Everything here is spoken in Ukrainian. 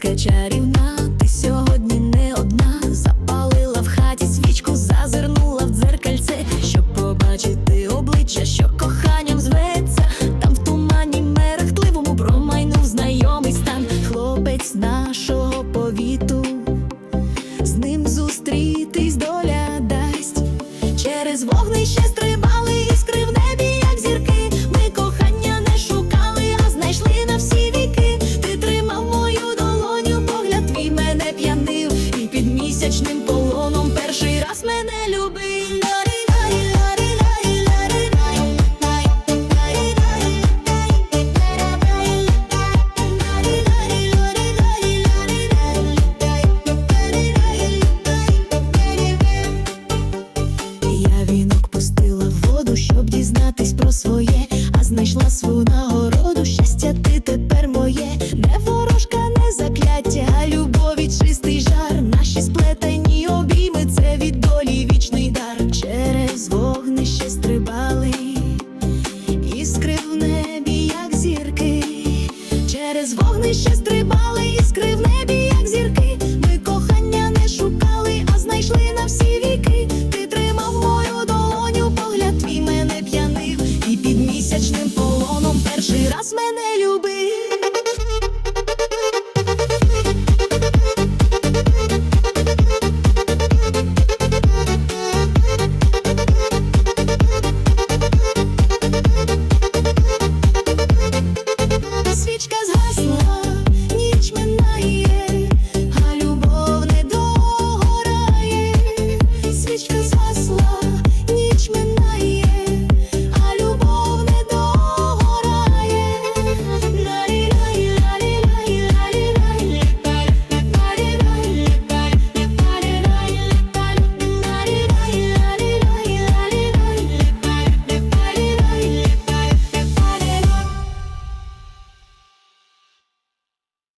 пальська чарівна. Ти сьогодні не одна. Запалила в хаті свічку, зазирнула в дзеркальце, щоб побачити обличчя, що коханням зветься. Там в тумані мерехтливому промайнув знайомий стан. Хлопець нашого повіту. З ним зустрітись доля дасть. Через вогнище стрибали знайшла свою нагороду. Щастя, ти тепер моє, не ворожка, не закляття, а любові чистий жар. Наші сплетені обійми, це від долі вічний дар. Через вогнище стрибали, іскри в небі, як зірки. Через вогнище стрибали, іскри в небі, як зірки. Cause